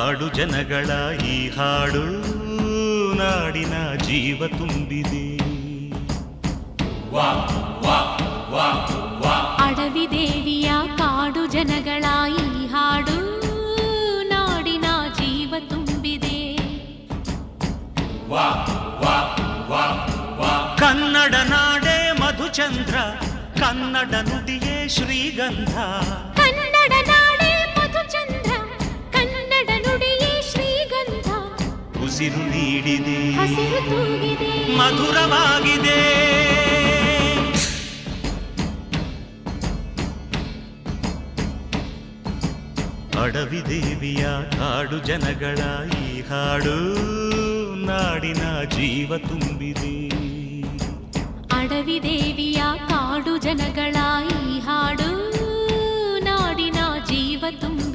ಹಾಡು ಜನಗಳ ಈ ಹಾಡು ನಾಡಿನ ಜೀವ ತುಂಬಿದೆ. ಅಡವಿ ದೇವಿಯ ಕಾಡು ಜನಗಳ ಈ ಹಾಡು ನಾಡಿನ ಜೀವ ತುಂಬಿದೆ. ಕನ್ನಡ ನಾಡೇ ಮಧುಚಂದ್ರ ಕನ್ನಡ ನುಡಿಯೇ ಶ್ರೀಗಂಧ. ಉಸಿರು ನೀಡಿದೆ ಮಧುರವಾಗಿದೆ. ಅಡವಿ ದೇವಿಯ ಕಾಡು ಜನಗಳ ಈ ಹಾಡು ನಾಡಿನ ಜೀವ ತುಂಬಿದೆ. ಅಡವಿ ದೇವಿಯ ಕಾಡು ಜನಗಳ ಈ ಹಾಡು ನಾಡಿನ ಜೀವ ತುಂಬಿದೆ.